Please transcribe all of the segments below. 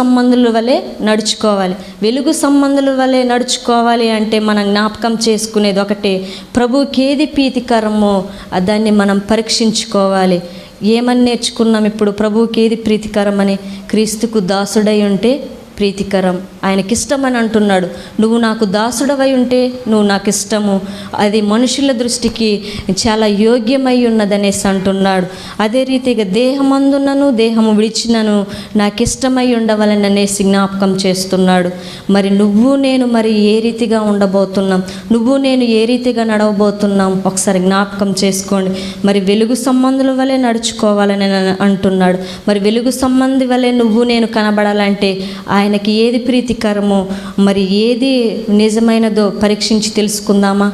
సంబంధుల వలె నడుచుకోవాలి. వెలుగు సంబంధుల వలె నడుచుకోవాలి అంటే మనం జ్ఞాపకం చేసుకునేది ఒకటే. ప్రభుకేది ఏది ప్రీతికరమో దాన్ని మనం పరీక్షించుకోవాలి. ఏమని నేర్చుకున్నాం ఇప్పుడు? ప్రభువుకి ఏది ప్రీతికరమని? క్రీస్తుకు దాసుడై ఉంటే ప్రీతికరం. ఆయనకి ఇష్టమని అంటున్నాడు. నువ్వు నాకు దాసుడవై ఉంటే నువ్వు నాకు ఇష్టము అది మనుషుల దృష్టికి చాలా యోగ్యమై ఉన్నదనేసి అంటున్నాడు. అదే రీతిగా దేహమందున్నను దేహము విడిచినను నాకు ఇష్టమై ఉండవలని అనేసి జ్ఞాపకం చేస్తున్నాడు. మరి నువ్వు నేను మరి ఏ రీతిగా ఉండబోతున్నాం? నువ్వు నేను ఏ రీతిగా నడవబోతున్నాం? ఒకసారి జ్ఞాపకం చేసుకోండి. మరి వెలుగు సంబంధుల వలె నడుచుకోవాలని అంటున్నాడు. మరి వెలుగు సంబంధి వలె నువ్వు నేను కనబడాలంటే ఆయన ఆయనకి ఏది ప్రీతికరమో మరి ఏది నిజమైనదో పరీక్షించి తెలుసుకుందామా?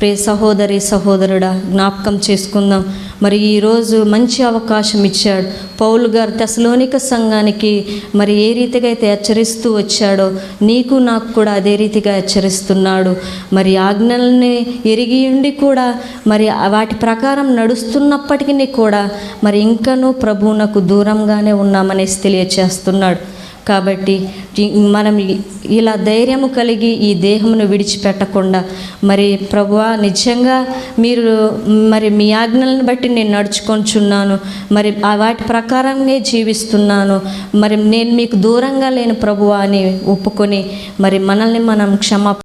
ప్రే సహోదరి సహోదరుడా జ్ఞాపకం చేసుకుందాం. మరి ఈరోజు మంచి అవకాశం ఇచ్చాడు. పౌలు గారు తెసలోనిక సంఘానికి మరి ఏ రీతిగా అయితే హెచ్చరిస్తూ వచ్చాడో నీకు నాకు కూడా అదే రీతిగా హెచ్చరిస్తున్నాడు. మరి ఆజ్ఞల్ని ఎరిగి ఉండి కూడా మరి వాటి ప్రకారం నడుస్తున్నప్పటికీ కూడా మరి ఇంకనూ ప్రభువునకు దూరంగానే ఉన్నామనేసి తెలియచేస్తున్నాడు. కాబట్టి మనం ఇలా ధైర్యము కలిగి ఈ దేహమును విడిచిపెట్టకుండా మరి ప్రభువా నిజంగా మీరు మరి మీ ఆజ్ఞలను బట్టి నేను నడుచుకొంచున్నాను మరి ఆ వాటి ప్రకారంగా జీవిస్తున్నాను మరి నేను మీకు దూరంగా లేని ప్రభువా అని ఒప్పుకొని మరి మనల్ని మనం క్షమా